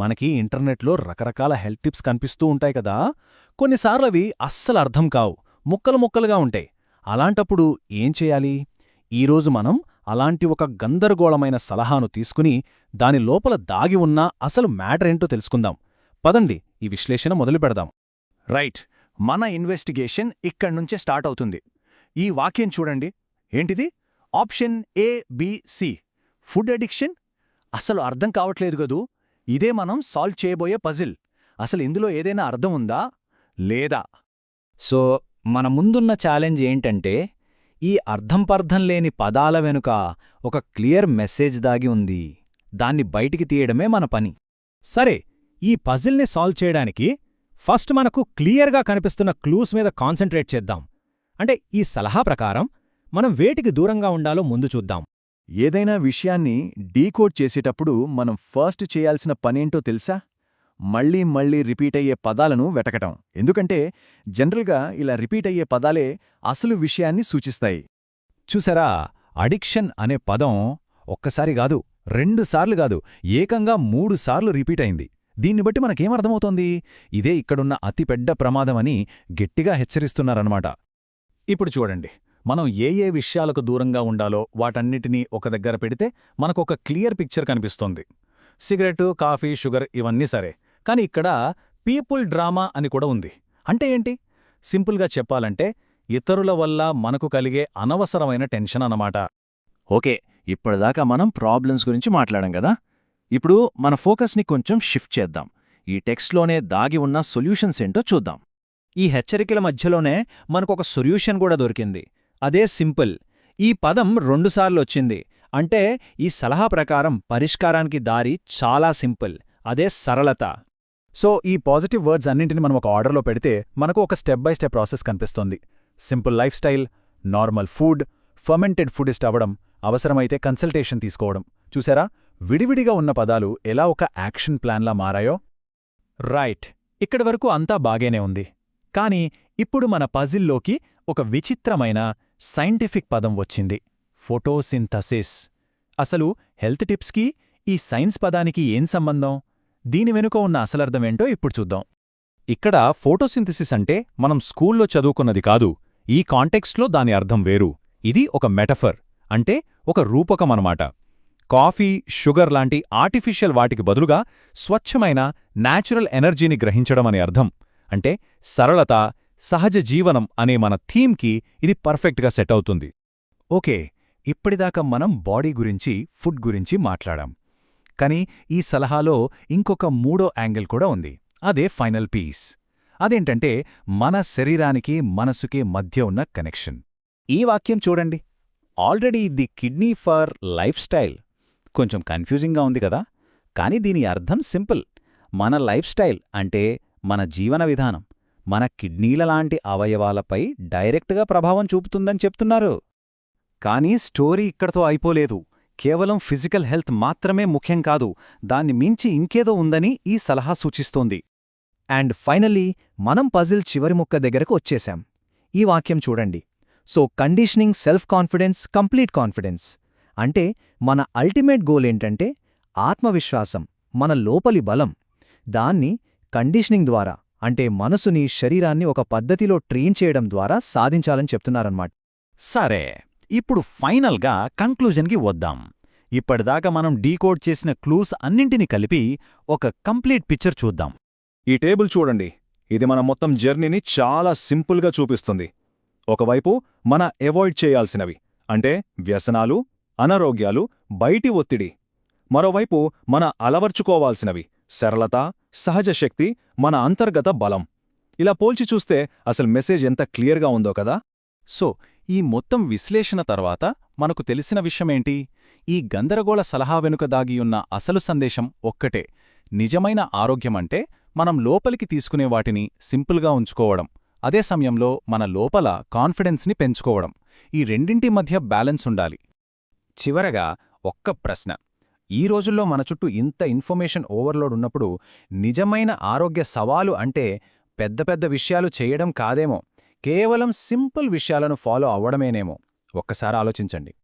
మనకి ఇంటర్నెట్లో రకరకాల హెల్త్ టిప్స్ కనిపిస్తూ ఉంటాయి కదా. కొన్నిసార్లు అవి అస్సలు అర్థం కావు ముక్కలు ముక్కలుగా ఉంటాయి. అలాంటప్పుడు ఏం చేయాలి? ఈరోజు మనం అలాంటి ఒక గందరగోళమైన సలహాను తీసుకుని దాని లోపల దాగి ఉన్న అసలు మ్యాటర్ ఏంటో తెలుసుకుందాం. పదండి ఈ విశ్లేషణ మొదలు పెడదాం. రైట్ మన ఇన్వెస్టిగేషన్ ఇక్కడ్నుంచే స్టార్ట్ అవుతుంది. ఈ వాక్యం చూడండి. ఏంటిది? Option A B C food addiction? అసలు అర్థం కావట్లేదు గదూ ఇదే మనం సాల్వ్ చేయబోయే పజిల్. అసలు ఇందులో ఏదైనా అర్థం ఉందా? లేదా? సో మన ముందున్న ఛాలెంజ్ ఏంటంటే ఈ అర్ధంపర్ధం లేని పదాల వెనుక ఒక క్లియర్ మెసేజ్ దాగి ఉంది. దాన్ని బయటికి తీయడమే మన పని. సరే ఈ పజిల్ని సాల్వ్ చేయడానికి ఫస్ట్ మనకు క్లియర్గా కనిపిస్తున్న క్లూస్ మీద కాన్సంట్రేట్ చేద్దాం. అంటే ఈ సలహా ప్రకారం మనం వేటికి దూరంగా ఉండాలో ముందు చూద్దాం. ఏదైనా విషయాన్ని డీకోడ్ చేసేటప్పుడు మనం ఫస్ట్ చేయాల్సిన పనేంటో తెలుసా? మళ్ళీ మళ్ళీ రిపీట్ అయ్యే పదాలను వెతకటం. ఎందుకంటే జనరల్గా ఇలా రిపీట్ అయ్యే పదాలే అసలు విషయాన్ని సూచిస్తాయి. చూసారా? అడిక్షన్ అనే పదం ఒక్కసారి కాదు రెండుసార్లు కాదు ఏకంగా మూడుసార్లు రిపీట్ అయింది. దీన్ని బట్టి మనకేమర్థమవుతోంది ఇదే ఇక్కడున్న అతిపెద్ద ప్రమాదమని గట్టిగా హెచ్చరిస్తున్నారన్నమాట. ఇప్పుడు చూడండి. మనం ఏ ఏ విషయాలకు దూరంగా ఉండాలో వాటన్నిటినీ ఒక దగ్గర పెడితే మనకొక క్లియర్ పిక్చర్ కనిపిస్తోంది. సిగరెట్ కాఫీ షుగర్ ఇవన్నీ సరే. కాని ఇక్కడ పీపుల్ డ్రామా అని కూడా ఉంది. అంటే ఏంటి? సింపుల్గా చెప్పాలంటే ఇతరుల వల్ల మనకు కలిగే అనవసరమైన టెన్షన్ అన్నమాట. ఓకే ఇప్పటిదాకా మనం ప్రాబ్లమ్స్ గురించి మాట్లాడాం కదా? ఇప్పుడు మన ఫోకస్ని కొంచెం షిఫ్ట్ చేద్దాం. ఈ టెక్స్ట్లోనే దాగి ఉన్న సొల్యూషన్స్ ఏంటో చూద్దాం. ఈ హెచ్చరికల మధ్యలోనే మనకొక సొల్యూషన్ కూడా దొరికింది. అదే సింపుల్. ఈ పదం రెండుసార్లొచ్చింది అంటే ఈ సలహా ప్రకారం పరిష్కారానికి దారి చాలా సింపుల్. అదే సరళత. సో ఈ పాజిటివ్ వర్డ్స్ అన్నింటిని మనం ఒక ఆర్డర్లో పెడితే మనకు ఒక స్టెప్ బై స్టెప్ ప్రాసెస్ కనిపిస్తోంది. Simple life style normal food fermented food అవ్వడం అవసరమైతే కన్సల్టేషన్ తీసుకోవడం. చూసారా? విడివిడిగా ఉన్న పదాలు ఎలా ఒక యాక్షన్ ప్లాన్లా మారాయో? రైట్. ఇక్కడి వరకు అంతా బాగేనే ఉంది. కానీ ఇప్పుడు మన పజిల్లోకి ఒక విచిత్రమైన సైంటిఫిక్ పదం వచ్చింది. ఫోటోసింథసిస్. అసలు హెల్త్ టిప్స్కి ఈ సైన్స్ పదానికి ఏం సంబంధం? దీని వెనుక ఉన్న అసలర్థమేంటో ఇప్పుడు చూద్దాం. ఇక్కడ ఫోటోసింథసిస్ అంటే మనం స్కూల్లో చదువుకున్నది కాదు ఈ కాంటెక్స్ట్లో దాని అర్థం వేరు. ఇది ఒక మెటఫర్ అంటే ఒక రూపకమనమాట కాఫీ షుగర్ లాంటి ఆర్టిఫిషియల్ వాటికి బదులుగా స్వచ్ఛమైన నాచురల్ ఎనర్జీని గ్రహించడం అని అర్థం. అంటే సరళత సహజ జీవనం అనే మన థీమ్కి ఇది పర్ఫెక్ట్గా సెట్ అవుతుంది. ఓకే ఇప్పటిదాకా మనం బాడీ గురించి ఫుడ్ గురించి మాట్లాడాం. కానీ ఈ సలహాలో ఇంకొక మూడో యాంగిల్ కూడా ఉంది. అదే ఫైనల్ పీస్. అదేంటంటే మన శరీరానికి మనసుకి మధ్య ఉన్న కనెక్షన్. ఈ వాక్యం చూడండి. Already the kidney for life style. కొంచెం కన్ఫ్యూజింగ్గా ఉంది కదా? కానీ దీని అర్థం సింపుల్. మన లైఫ్ స్టైల్ అంటే మన జీవన విధానం. మన కిడ్నీల లాంటి అవయవాలపై డైరెక్ట్గా ప్రభావం చూపుతుందని చెప్తున్నారు. కానీ స్టోరీ ఇక్కడతో అయిపోలేదు. కేవలం ఫిజికల్ హెల్త్ మాత్రమే ముఖ్యం కాదు దాన్ని మించి ఇంకేదో ఉందని ఈ సలహా సూచిస్తోంది. అండ్ ఫైనల్లీ మనం పజిల్ చివరి ముక్క దగ్గరకు వచ్చేశాం. ఈ వాక్యం చూడండి. So conditioning self confidence complete confidence. అంటే మన అల్టిమేట్ గోల్ ఏంటంటే ఆత్మవిశ్వాసం మన లోపలి బలం. దాన్ని కండిషనింగ్ ద్వారా అంటే మనసుని శరీరాన్ని ఒక పద్ధతిలో ట్రైన్ చేయడం ద్వారా సాధించాలని చెప్తున్నారన్నమాట. సరే ఇప్పుడు ఫైనల్గా కంక్లూజన్కి వద్దాం. ఇప్పటిదాకా మనం డీకోడ్ చేసిన క్లూస్ అన్నింటినీ కలిపి ఒక కంప్లీట్ పిక్చర్ చూద్దాం. ఈ టేబుల్ చూడండి. ఇది మన మొత్తం జర్నీని చాలా సింపుల్గా చూపిస్తుంది. ఒకవైపు మన అవాయిడ్ చేయాల్సినవి అంటే వ్యసనాలు అనారోగ్యాలు బయటి ఒత్తిడి. మరోవైపు మన అలవర్చుకోవాల్సినవి సరళత సహజ శక్తి మన అంతర్గత బలం. ఇలా పోల్చి చూస్తే అసలు మెసేజ్ ఎంత క్లియర్గా ఉందో కదా? సో ఈ మొత్తం విశ్లేషణ తర్వాత మనకు తెలిసిన విషయమేంటి? ఈ గందరగోళ సలహా వెనుక దాగియున్న అసలు సందేశం ఒక్కటే. నిజమైన ఆరోగ్యమంటే మనం లోపలికి తీసుకునే వాటిని సింపుల్గా ఉంచుకోవడం. అదే సమయంలో మన లోపల కాన్ఫిడెన్స్ని పెంచుకోవడం. ఈ రెండింటి మధ్య బ్యాలెన్స్ ఉండాలి. చివరగా ఒక్క ప్రశ్న. ఈ రోజుల్లో మన చుట్టూ ఇంత ఇన్ఫర్మేషన్ ఓవర్లోడ్ ఉన్నప్పుడు నిజమైన ఆరోగ్య సవాలు అంటే పెద్ద పెద్ద విషయాలు చేయడం కాదేమో. కేవలం సింపుల్ విషయాలను ఫాలో అవ్వడమేనేమో. ఒక్కసారి ఆలోచించండి.